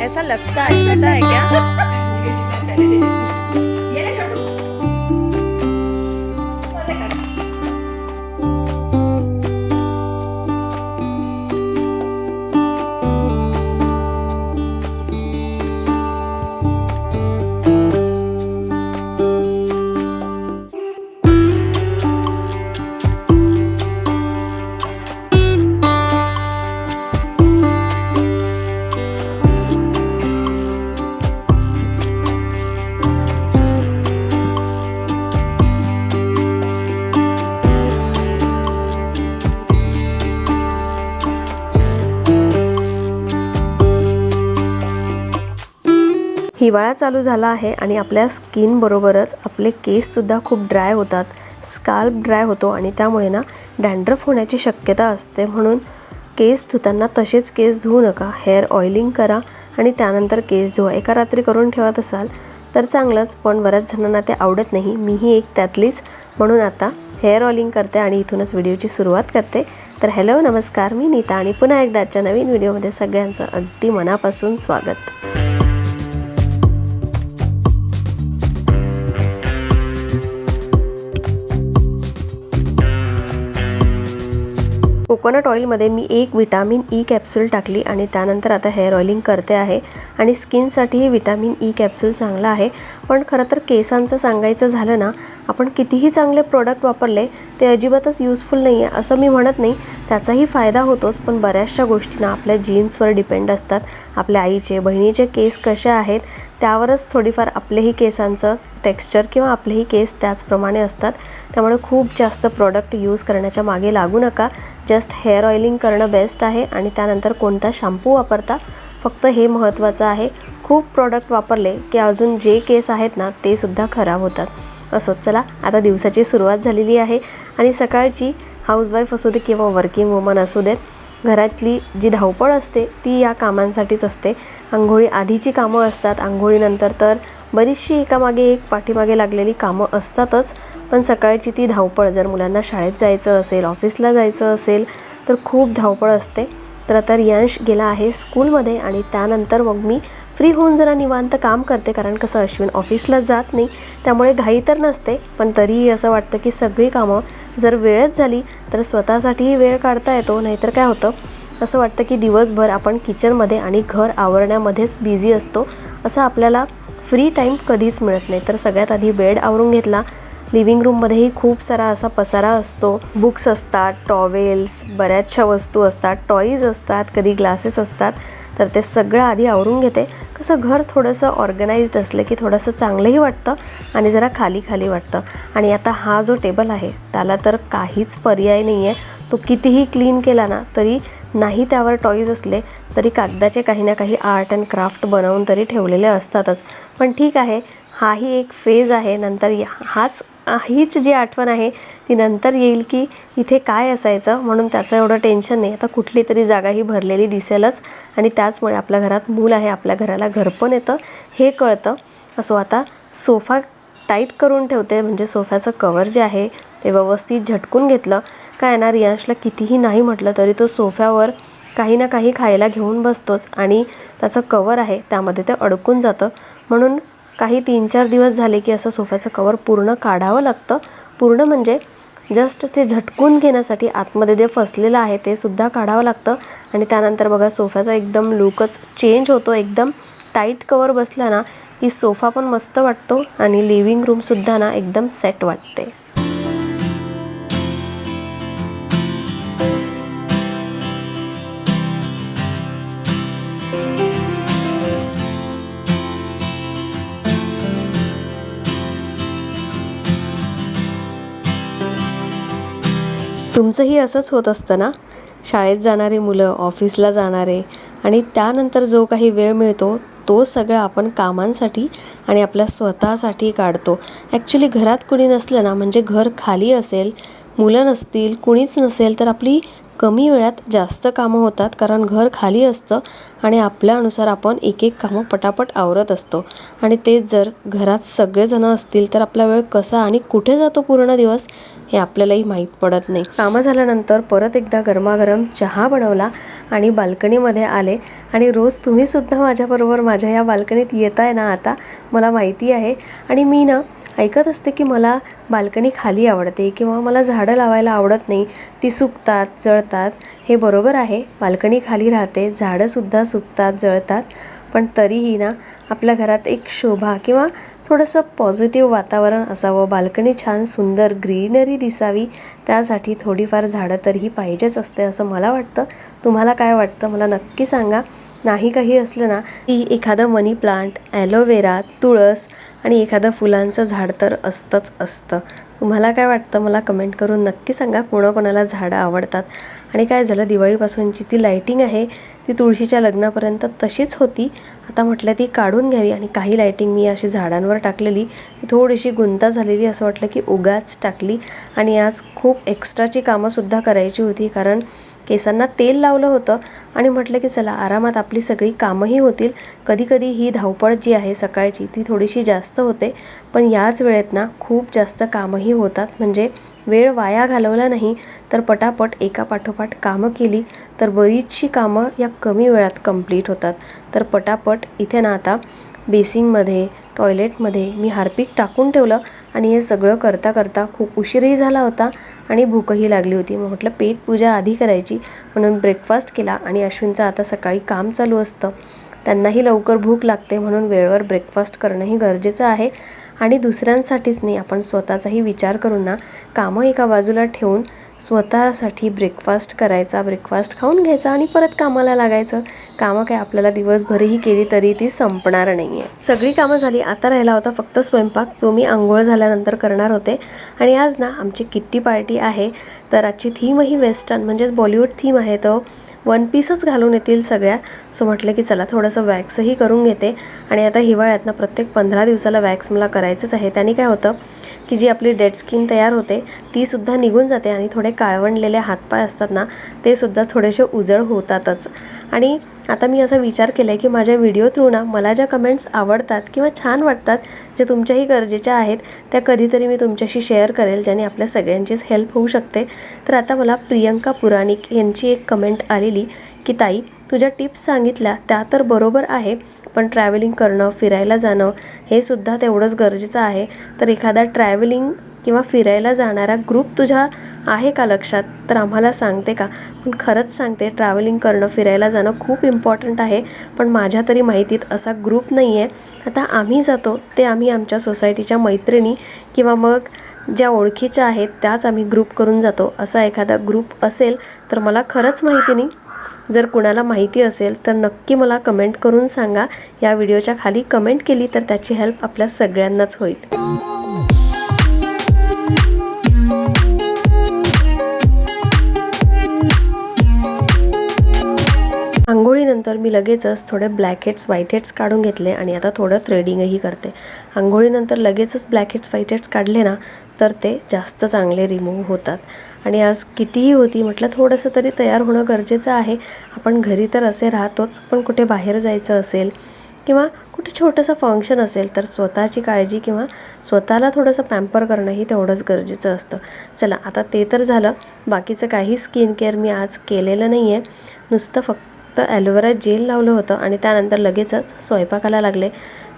ऐसा लगता है पता है क्या? हिवाळा चालू झाला आहे आणि आपल्या स्किनबरोबरच आपले केससुद्धा खूप ड्राय होतात. स्काल्प ड्राय होतो आणि त्यामुळे ना डँड्रफ होण्याची शक्यता असते. म्हणून केस धुताना तसेच केस धुवू नका. हेअर ऑइलिंग करा आणि त्यानंतर केस धुवा. एका रात्री करून ठेवत असाल तर चांगलंच पण बऱ्याच जणांना ते आवडत नाही. मीही एक त्यातलीच. म्हणून आता हेअर ऑइलिंग करते आणि इथूनच व्हिडिओची सुरुवात करते. तर हॅलो नमस्कार. मी नीता आणि पुन्हा एकदा आजच्या नवीन व्हिडिओमध्ये सगळ्यांचं अगदी मनापासून स्वागत. कोकोनट ऑइलमध्ये मी एक विटामिन ई कॅप्सूल टाकली आणि त्यानंतर आता हेअर ऑइलिंग करते आहे. आणि स्किनसाठीही विटामिन ई कॅप्सूल चांगला आहे. पण खरं तर केसांचं सांगायचं झालं ना आपण कितीही चांगले प्रोडक्ट वापरले ते अजिबातच युजफुल नाही आहे असं मी म्हणत नाही. त्याचाही फायदा होतोच पण बऱ्याचशा गोष्टींना आपल्या जीन्सवर डिपेंड असतात. आपल्या आईचे बहिणीचे केस कसे आहेत त्यावरच थोडीफार आपलेही केसांचं टेक्स्चर किंवा आपलेही केस त्याचप्रमाणे असतात. त्यामुळे खूप जास्त प्रॉडक्ट यूज करण्याच्या मागे लागू नका. जस्ट हेअर ऑइलिंग करणं बेस्ट आहे आणि त्यानंतर कोणता शॅम्पू वापरता फक्त हे महत्त्वाचं आहे. खूप प्रॉडक्ट वापरले की अजून जे केस आहेत ना ते सुद्धा खराब होतात. असो चला आता दिवसाची सुरुवात झालेली आहे आणि सकाळची हाऊसवाईफ असू दे किंवा वर्किंग वुमन असू देत घरातली जी धावपळ असते ती या कामांसाठीच असते. आंघोळी आधीची कामं असतात आंघोळीनंतर तर बरीचशी एकामागे एक पाठीमागे लागलेली कामं असतातच पण सकाळची ती धावपळ जर मुलांना शाळेत जायचं असेल ऑफिसला जायचं असेल तर खूप धावपळ असते. तर आता रियांश गेला आहे स्कूलमध्ये आणि त्यानंतर मग मी फ्री होऊन जरा निवांत काम करते कारण कसं अश्विन ऑफिसला जात नाही त्यामुळे घाई तर नसते. पण तरीही असं वाटतं की सगळी कामं जर वेळच झाली तर स्वतःसाठीही वेळ काढता येतो नाहीतर काय होतं? असं वाटतं की दिवसभर आपण किचनमध्ये आणि घर आवरण्यामध्येच बिझी असतो असं आपल्याला फ्री टाईम कधीच मिळत नाही. तर सगळ्यात आधी बेड आवरून घेतला. लिव्हिंग रूममध्येही खूप सारा असा पसारा असतो. बुक्स असतात टॉवेल्स बऱ्याचशा वस्तू असतात टॉईज असतात कधी ग्लासेस असतात. तर ते सगळं आधी आवरून घेते. कसं घर थोडंसं ऑर्गनाइज्ड असलं की थोडंसं चांगलंही वाटतं आणि जरा खाली खाली वाटतं. आणि आता हा जो टेबल आहे त्याला तर काहीच पर्याय नाही आहे तो कितीही क्लीन केला ना तरी नाही त्यावर टॉईज असले तरी कागदाचे काही ना काही आर्ट अँड क्राफ्ट बनवून तरी ठेवलेले असतातच. पण ठीक आहे हाही एक फेज आहे. नंतर या- हाच हीच जी आठवण आहे ती नंतर येईल की इथे काय असायचं म्हणून त्याचं एवढं टेन्शन नाही. आता कुठली तरी जागा ही भरलेली दिसेलच आणि त्याचमुळे आपल्या घरात मूल आहे आपल्या घराला घर पण येतं हे कळतं. असो आता सोफा टाईट करून ठेवते म्हणजे सोफ्याचं कवर जे आहे ते व्यवस्थित झटकून घेतलं. काय ना रियांशला कितीही नाही म्हटलं तरी तो सोफ्यावर काही ना काही खायला घेऊन बसतोच आणि त्याचं कवर आहे त्यामध्ये ते अडकून जातं. म्हणून काही तीन चार दिवस झाले की असं सोफ्याचं कवर पूर्ण काढावं लागतं. पूर्ण म्हणजे जस्ट ते झटकून घेण्यासाठी आतमध्ये जे फसलेलं आहे ते सुद्धा काढावं लागतं. आणि त्यानंतर बघा सोफ्याचा एकदम लुकच चेंज होतो. एकदम टाईट कवर बसला ना की सोफा पण मस्त वाटतो आणि लिव्हिंग रूमसुद्धा ना एकदम सेट वाटते. तुमचंही असंच होत असतं ना? शाळेत जाणारी मुलं ऑफिसला जाणारे आणि त्यानंतर जो काही वेळ मिळतो तो सगळा आपण कामांसाठी आणि आपल्या स्वतःसाठी काढतो. ॲक्च्युली घरात कुणी नसलं ना म्हणजे घर खाली असेल मुलं नसतील कुणीच नसेल तर आपली कमी वेळात जास्त कामं होतात कारण घर खाली असतं आणि आपल्यानुसार आपण एक एक कामं पटापट आवरत असतो. आणि तेच जर घरात सगळेजणं असतील तर आपला वेळ कसा आणि कुठे जातो पूर्ण दिवस हे आपल्यालाही माहीत पडत नाही. कामं झाल्यानंतर परत एकदा गरमागरम चहा बनवला आणि बाल्कनीमध्ये आले आणि रोज तुम्हीसुद्धा माझ्याबरोबर माझ्या या बाल्कनीत येत आहे ना आता? मला माहिती आहे. आणि मी ना ऐकत असते की मला बाल्कनी खाली आवडते किंवा मला झाडं लावायला आवडत नाही ती सुकतात जळतात. हे बरोबर आहे. बाल्कनी खाली राहते झाडंसुद्धा सुकतात जळतात. पण तरीही ना आपल्या घरात एक शोभा किंवा थोडंसं पॉझिटिव्ह वातावरण असावं बाल्कनी छान सुंदर ग्रीनरी दिसावी त्यासाठी थोडीफार झाडं तरीही पाहिजेच असते असं मला वाटतं. तुम्हाला काय वाटतं? मला नक्की सांगा. नाही काही असलं ना की एखादं मनी प्लांट ॲलोवेरा तुळस आणि एखादं फुलांचं झाड तर असतंच असतं. तुम्हाला काय वाटतं मला कमेंट करून नक्की सांगा. कोणाकोणाला झाडं आवडतात? आणि काय झालं? दिवाळीपासूनची ती लाईटिंग आहे ती तुळशीच्या लग्नापर्यंत तशीच होती. आता म्हटलं ती काढून घ्यावी. आणि काही लाईटिंग मी अशी झाडांवर टाकलेली. थोडीशी गुंता झालेली. असं वाटलं की उगाच टाकली. आणि आज खूप एक्स्ट्राची कामंसुद्धा करायची होती. कारण केसांना तेल लावलं होतं आणि म्हटलं की चला आरामात आपली सगळी कामंही होतील. कधीकधी ही धावपळ जी आहे सकाळची ती थोडीशी जास्त होते. पण याच वेळेत ना खूप जास्त कामंही होतात. म्हणजे वेळ वाया घालवला नाही तर पटापट एका पाठोपाठ कामं केली तर बरीचशी कामं या कमी वेळात कंप्लीट होतात. तर पटापट इथे ना आता बेसिंगमध्ये टॉयलेटमध्ये मी हार्पिक टाकून ठेवलं आणि हे सगळं करता करता खूप उशीरही झाला होता आणि भूकही लागली होती. मग म्हटलं पेट पूजा आधी करायची. म्हणून ब्रेकफास्ट केला आणि अश्विनचं आता सकाळी काम चालू असतं. त्यांनाही लवकर भूक लागते म्हणून वेळेवर ब्रेकफास्ट करणंही गरजेचं आहे. आणि दुसऱ्यांसाठीच नाही आपण स्वतःचाही विचार करून ना कामं एका बाजूला ठेवून स्वतःसाठी ब्रेकफास्ट करायचा ब्रेकफास्ट खाऊन घ्यायचा आणि परत कामाला लागायचं. कामं काय आपल्याला दिवसभरही केली तरी ती संपणार नाही आहे सगळी कामं झाली आता राहिला होता फक्त स्वयंपाक. तो मी आंघोळ झाल्यानंतर करणार होते. आणि आज ना आमची किट्टी पार्टी आहे. तर आजची थीमही वेस्टर्न म्हणजेच बॉलिवूड थीम आहे तो. वन पीसच घालून येतील सगळ्या. सो म्हटलं की चला थोडंसं वॅक्सही करून घेते. आणि आता हिवाळ्यात ना प्रत्येक पंधरा दिवसाला वॅक्स मला करायचंच आहे. त्याने काय होतं की जी आपली डेड स्किन तयार होते तीसुद्धा निघून जाते आणि थोडे काळवंडलेले हातपाय असतात ना ते सुद्धा थोडेसे उजळ होतातच. आणि आता मी असा विचार केला आहे की माझ्या व्हिडिओ थ्रू ना मला ज्या कमेंट्स आवडतात किंवा छान वाटतात जे तुमच्याही गरजेच्या आहेत त्या कधीतरी मी तुमच्याशी शेअर करेल ज्याने आपल्या सगळ्यांचीच हेल्प होऊ शकते. तर आता मला प्रियंका पुराणिक यांची एक कमेंट आलेली की ताई तुझ्या टिप्स सांगितल्या त्या तर बरोबर आहे पण ट्रॅव्हलिंग करणं फिरायला जाणं हे सुद्धा तेवढंच गरजेचं आहे. तर एखादा ट्रॅव्हलिंग किंवा फिरायला जाणारा ग्रुप तुझ्या आहे का लक्षात? तर आम्हाला सांगते का? पण खरंच सांगते ट्रॅव्हलिंग करणं फिरायला जाणं खूप इम्पॉर्टंट आहे. पण माझ्या तरी माहितीत असा ग्रुप नाही आहे आता आम्ही जातो ते आम्ही आमच्या सोसायटीच्या मैत्रिणी किंवा मग ज्या ओळखीच्या आहेत त्याच आम्ही ग्रुप करून जातो. असा एखादा ग्रुप असेल तर मला खरंच माहिती नाही. जर कुणाला माहिती असेल तर नक्की मला कमेंट करून सांगा. या व्हिडिओच्या खाली कमेंट केली तर त्याची हेल्प आपल्या सगळ्यांनाच होईल. झाल्यानंतर मी लगेचच थोडे ब्लॅक हेड्स व्हाईट हेड्स काढून घेतले आणि आता थोडं थ्रेडिंगही करते. आंघोळीनंतर लगेचच ब्लॅक हेड्स व्हाईट हेड्स काढले ना तर ते जास्त चांगले रिमूव्ह होतात. आणि आज कितीही होती म्हटलं थोडंसं तरी तयार होणं गरजेचं आहे. आपण घरी तर असे राहतोच पण कुठे बाहेर जायचं असेल किंवा कुठे छोटंसं फंक्शन असेल तर स्वतःची काळजी किंवा स्वतःला थोडंसं पॅम्पर करणंही तेवढंच गरजेचं असतं. चला आता ते तर झालं. बाकीचं काही स्किन केअर मी आज केलेलं नाही आहे नुसतं फक्त तर ॲलोवेरा जेल लावलं होतं आणि त्यानंतर लगेचच स्वयंपाकाला लागले.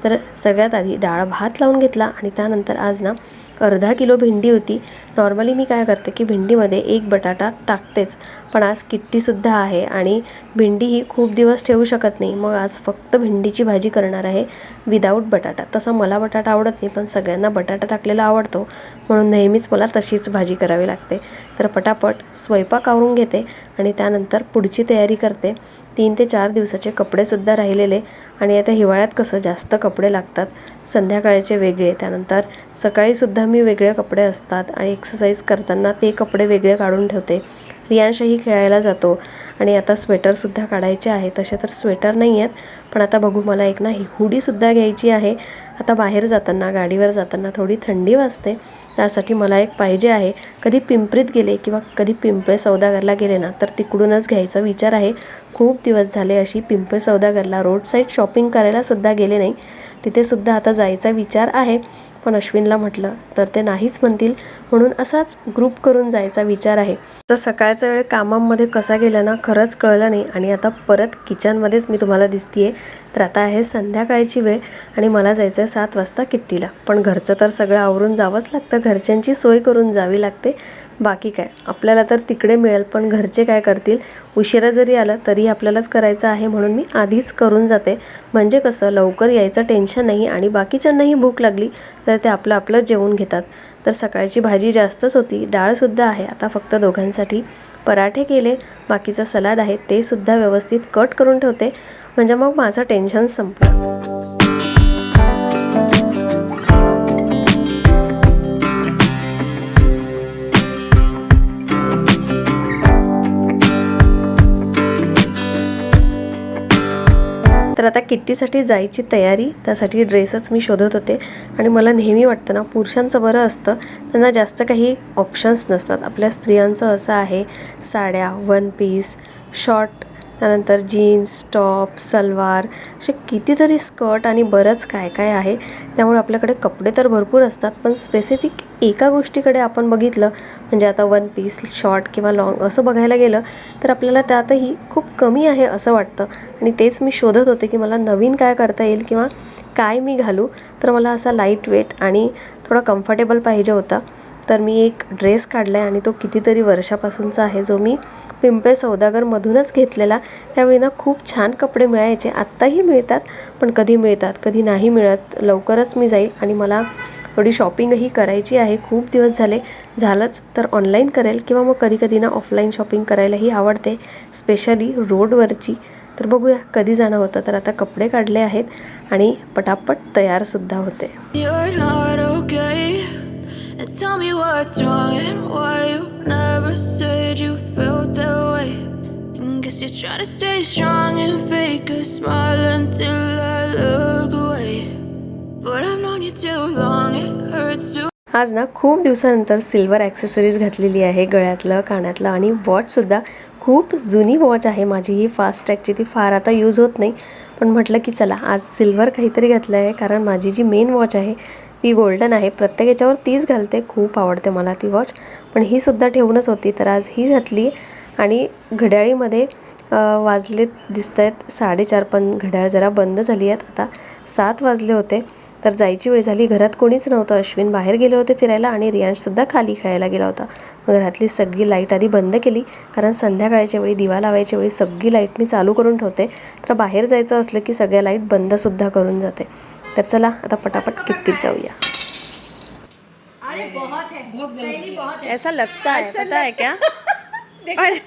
तर सगळ्यात आधी डाळ भात लावून घेतला आणि त्यानंतर आज ना अर्धा किलो भेंडी होती. नॉर्मली मी काय करते की भेंडीमध्ये एक बटाटा टाकतेच पण आज किट्टीसुद्धा आहे आणि भेंडी ही खूप दिवस ठेवू शकत नाही. मग आज फक्त भेंडीची भाजी करणार आहे विदाऊट बटाटा. तसा मला बटाटा आवडत नाही पण सगळ्यांना बटाटा टाकलेला आवडतो. म्हणून नेहमीच मला तशीच भाजी करावी लागते. तर पटापट स्वयंपाक आवरून घेते आणि त्यानंतर पुढची तयारी करते. तीन ते चार दिवसाचे कपडेसुद्धा राहिलेले आणि आता हिवाळ्यात कसं जास्त कपडे लागतात संध्याकाळचे वेगळे त्यानंतर सकाळीसुद्धा मी वेगळे कपडे असतात आणि एक्सरसाइज करताना ते कपडे वेगळे काढून ठेवते. रियांशही खेळायला जातो आणि आता स्वेटरसुद्धा काढायचे आहे तसे तर स्वेटर नाही आहेत पण आता बघू मला एक ना ही हुडीसुद्धा घ्यायची आहे आता बाहेर जाताना गाडीवर जाताना थोडी थंडी वाजते. त्यासाठी मला एक पाहिजे आहे कधी पिंपरीत गेले किंवा कधी पिंपळे सौदागरला गेले ना तर तिकडूनच घ्यायचा विचार आहे. खूप दिवस झाले अशी पिंपळे सौदागरला रोड साईड शॉपिंग करायलासुद्धा गेले नाही. तिथेसुद्धा आता जायचा विचार आहे. पण अश्विनला म्हटलं तर ते नाहीच म्हणतील. म्हणून असाच ग्रुप करून जायचा विचार आहे. तर सकाळचा वेळ कामांमध्ये कसा गेला ना खरंच कळलं नाही. आणि आता परत किचनमध्येच मी तुम्हाला दिसतीये. तर आता आहे संध्याकाळची वेळ आणि मला जायचं आहे सात वाजता किट्टीला. पण घरचं तर सगळं आवरून जावंच लागतं. घरच्यांची सोय करून जावी लागते. बाकी काय? आपल्याला तर तिकडे मिळेल पण घरचे काय करतील? उशिरा जरी आलं तरी आपल्यालाच करायचं आहे म्हणून मी आधीच करून जाते. म्हणजे कसं लवकर यायचं टेन्शन नाही आणि बाकीच्यांनाही भूक लागली तर ते आपलं आपलं जेवून घेतात. तर सकाळची भाजी जास्तच होती डाळसुद्धा आहे. आता फक्त दोघांसाठी पराठे केले. बाकीचं सलाद आहे ते सुद्धा व्यवस्थित कट करून ठेवते. म्हणजे मग माझं टेन्शन संपलं. तर आता किट्टीसाठी जायची तयारी त्यासाठी ड्रेसच मी शोधत होते. आणि मला नेहमी वाटतं ना पुरुषांचं बरं असतं. त्यांना जास्त काही ऑप्शन्स नसतात. आपल्या स्त्रियांचं असं आहे साड्या वन पीस शॉर्ट त्यानंतर जीन्स टॉप सलवार असे कितीतरी स्कर्ट आणि बरंच काय काय आहे. त्यामुळे आपल्याकडे कपडे तर भरपूर असतात पण स्पेसिफिक एका गोष्टीकडे आपण बघितलं म्हणजे आता वन पीस शॉर्ट किंवा लॉंग असं बघायला गेलं तर आपल्याला त्यातही खूप कमी आहे असं वाटतं. आणि तेच मी शोधत होते की मला नवीन काय करता येईल किंवा काय मी घालू. तर मला असा लाइट वेट आणि थोडा कम्फर्टेबल पाहिजे होता. तर मी एक ड्रेस काढला आहे आणि तो कितीतरी वर्षापासूनचा आहे जो मी पिंपळे सौदागरमधूनच घेतलेला. त्यावेळी ना खूप छान कपडे मिळायचे. आत्ताही मिळतात पण कधी मिळतात कधी नाही मिळत. लवकरच मी जाईल आणि मला थोडी शॉपिंगही करायची आहे. खूप दिवस झाले. झालंच तर ऑनलाईन करेल किंवा मग कधी कधी ना ऑफलाईन शॉपिंग करायलाही आवडते स्पेशली रोडवरची. तर बघूया कधी जाणं होतं. तर आता कपडे काढले आहेत आणि पटापट तयारसुद्धा होते. You're tell me what's wrong and why you never said you felt that way. And guess you're trying to stay strong and fake a smile until I look away. But I've known you too long, it hurts to. आज ना खूप दिवसानंतर silver accessories घातलेली आहे गळ्यातलं कानातलं आणि वॉचसुद्धा खूप जुनी वॉच आहे माझी ही फास्ट टॅगची ती फार आता यूज होत नाही पण म्हटलं की चला आज सिल्वर काहीतरी घातलं आहे कारण माझी जी मेन वॉच आहे ती गोल्डन आहे. प्रत्येक याच्यावर तीच घालते. खूप आवडते मला ती वॉच पण ही सुद्धा ठेवूनच होती. तर आज ही घातली आणि घड्याळीमध्ये वाजले दिसत आहेत साडेचार पण घड्याळ जरा बंद झाली आहेत आता. सात वाजले होते. तर जायची वेळ झाली. घरात कोणीच नव्हतं. अश्विन बाहेर गेले होते फिरायला आणि रियांशसुद्धा खाली खेळायला गेला होता. मग घरातली सगळी लाइट आधी बंद केली. कारण संध्याकाळच्या वेळी दिवा लावायच्या वेळी सगळी लाइट मी चालू करून ठेवते. तर बाहेर जायचं असलं की सगळ्या लाइट बंदसुद्धा करून जाते. तर चला आता पटापट किट्टीत जाऊया. अरे बहुत है. सहेली बहुत है. ऐसा लगता है पता है क्या? और है.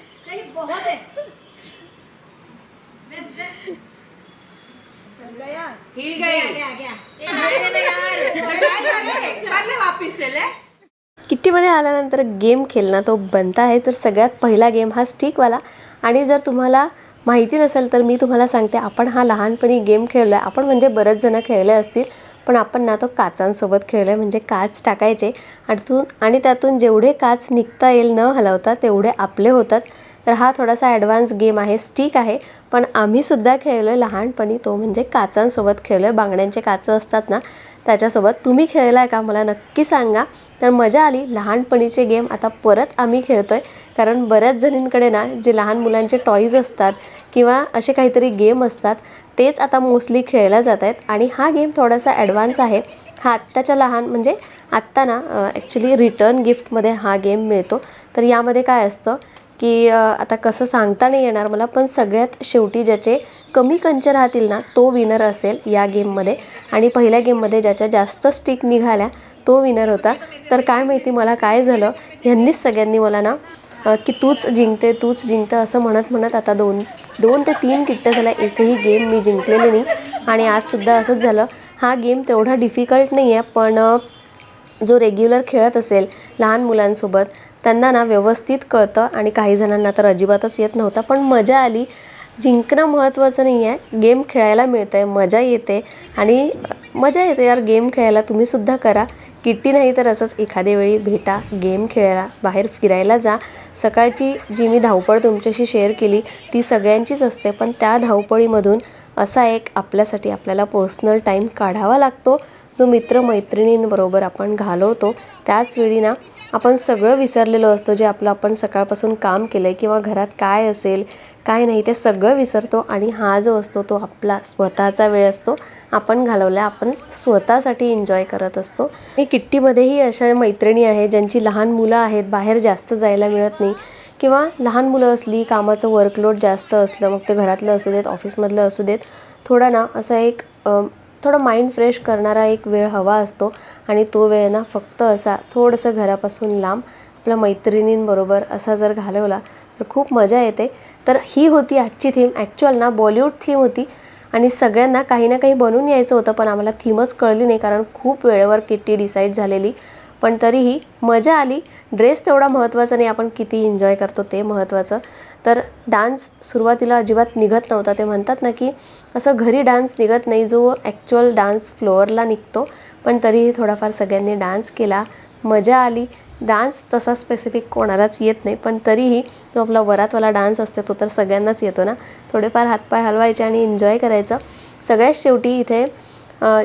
किट्टीमध्ये आल्यानंतर गेम खेळणं तो बनता आहे तर सगळ्यात पहिला गेम हा स्टिकवाला. आणि जर तुम्हाला माहिती नसेल तर मी तुम्हाला सांगते आपण हा लहानपणी गेम खेळलो आहे आपण म्हणजे बरेच जणं खेळले असतील पण आपण ना तो काचांसोबत खेळलो आहे म्हणजे काच टाकायचे. आणि आणि त्यातून जेवढे काच निघता येईल न हलवता तेवढे आपले होतात. तर हा थोडासा ॲडव्हान्स गेम आहे स्टिक आहे. पण आम्हीसुद्धा खेळलो आहे लहानपणी तो म्हणजे काचांसोबत खेळलो आहे बांगड्यांचे काचं असतात ना त्याच्यासोबत तुम्ही खेळला आहे का मला नक्की सांगा. तर मजा आली. लहानपणीचे गेम. आता परत आम्ही खेळतो आहे कारण बऱ्याच जणींकडे ना जे लहान मुलांचे टॉईज असतात किंवा असे काहीतरी गेम असतात तेच आता मोस्टली खेळल्या जात आहेत. आणि हा गेम थोडासा ॲडव्हान्स आहे. हा आत्ताच्या लहान म्हणजे आत्ता ना ॲक्च्युली रिटर्न गिफ्टमध्ये हा गेम मिळतो. तर यामध्ये काय असतं की आता कसं सांगता नाही येणार मला पण सगळ्यात शेवटी ज्याचे कमी कंच राहतील ना तो विनर असेल या गेममध्ये. आणि पहिल्या गेममध्ये ज्याच्या जास्त स्टिक निघाल्या तो विनर होता. तर काय माहिती मला काय झालं? ह्यांनीच सगळ्यांनी मला ना की तूच जिंकते तूच जिंकते असं म्हणत म्हणत आता दोन दोन ते तीन किट्ट झाल्या. एकही गेम मी जिंकलेली नाही. आणि आजसुद्धा असंच झालं. हा गेम तेवढा डिफिकल्ट नाही आहे पण जो रेग्युलर खेळत असेल लहान मुलांसोबत त्यांना ना व्यवस्थित कळतं. आणि काही जणांना तर अजिबातच येत नव्हतं. पण मजा आली. जिंकणं महत्त्वाचं नाही आहे. गेम खेळायला मिळतं आहे मजा येते आणि मजा येते यार. गेम खेळायला तुम्हीसुद्धा करा. किट्टी नाही तर असंच एखाद्या वेळी भेटा गेम खेळायला बाहेर फिरायला जा. सकाळची जी मी धावपळ तुमच्याशी शेअर केली ती सगळ्यांचीच असते. पण त्या धावपळीमधून असा एक आपल्यासाठी आपल्याला पर्सनल टाईम काढावा लागतो. जो मित्रमैत्रिणींबरोबर आपण घालवतो त्याच वेळी ना आपण सगळं विसरलेलो असतो जे आपलं आपण सकाळपासून काम केलं आहे किंवा घरात काय असेल काय नाही ते सगळं विसरतो आणि हा जो असतो तो आपला स्वतःचा वेळ असतो. आपण घालवला आपण स्वतःसाठी एन्जॉय करत असतो. आणि किट्टीमध्येही अशा मैत्रिणी आहेत ज्यांची लहान मुलं आहेत बाहेर जास्त जायला मिळत नाही. किंवा लहान मुलं असली कामाचं वर्कलोड जास्त असलं मग ते घरातलं असू देत ऑफिसमधलं असू देत थोडा ना असा एक थोडं माइंड फ्रेश करणारा एक वेळ हवा असतो आणि तो वेळ ना फक्त असा थोडंसं घरापासून लांब आपल्या मैत्रिणींबरोबर असा जर घालवला तर खूप मजा येते. तर ही होती आजची थीम ॲक्च्युअल ना बॉलिवूड थीम होती आणि सगळ्यांना काही ना काही बनवून यायचं होतं पण आम्हाला थीमच कळली नाही कारण खूप वेळेवर किट्टी डिसाईड झालेली. पण तरीही मजा आली. ड्रेस तेवढा महत्त्वाचा नाही आपण किती एन्जॉय करतो ते महत्त्वाचं तर डान्स सुरुवातीला अजिबात निघत नव्हता. ते म्हणतात ना की असं घरी डान्स निघत नाही जो ॲक्च्युअल डान्स फ्लोअरला निघतो. पण तरीही थोडाफार सगळ्यांनी डान्स केला. मजा आली. डान्स तसा स्पेसिफिक कोणालाच येत नाही. पण तरीही तो आपला वरातवाला डान्स असतो तो तर सगळ्यांनाच येतो ना. थोडेफार हातपाय हलवायचे आणि एन्जॉय करायचं. सगळ्यात शेवटी इथे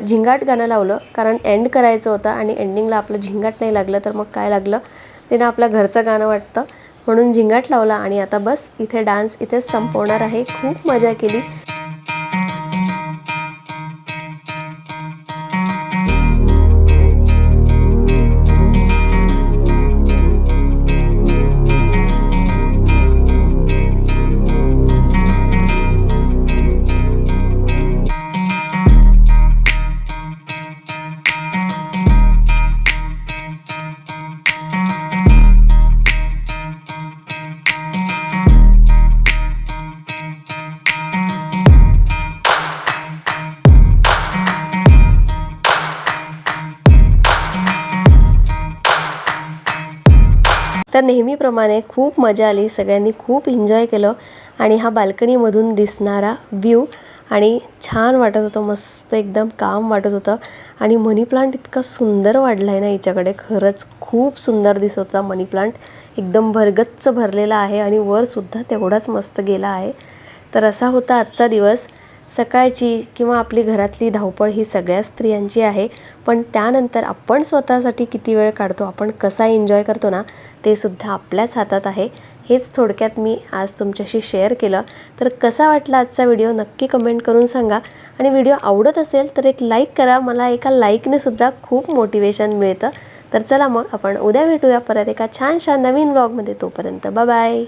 झिंगाट गाणं लावलं. कारण एंड करायचं होतं आणि एंडिंगला आपलं झिंगाट नाही लागलं तर मग काय लागलं? ते ना आपलं घरचं गाणं वाटतं. म्हणून झिंगाट लावला आणि आता बस इथे डान्स इथेच संपवणार आहे. खूप मजा केली. नेहमीप्रमाणे खूप मजा आली. सगळ्यांनी खूप एन्जॉय केलं आणि हा बाल्कनीमधून दिसणारा व्ह्यू आणि छान वाटत होतं. मस्त एकदम काम वाटत होतं. आणि मनी प्लांट इतका सुंदर वाढला आहे ना हिच्याकडे. खरंच खूप सुंदर दिसत होता मनी प्लांट एकदम भरगच्च भरलेला आहे आणि वरसुद्धा तेवढाच मस्त गेला आहे. तर असा होता आजचा दिवस. सकाळची किंवा आपली घरातली धावपळ ही सगळ्या स्त्रियांची आहे. पण त्यानंतर आपण स्वतःसाठी किती वेळ काढतो आपण कसा एन्जॉय करतो ना ते सुद्धा आपल्याच हातात आहे. हेच थोडक्यात मी आज तुमच्याशी शेअर केलं. तर कसा वाटला आजचा व्हिडिओ नक्की कमेंट करून सांगा. आणि व्हिडिओ आवडत असेल तर एक लाईक करा. मला एका लाईकने सुद्धा खूप मोटिवेशन मिळतं. तर चला मग आपण उद्या भेटूया परत एका छानशा नवीन व्लॉगमध्ये तोपर्यंत बाय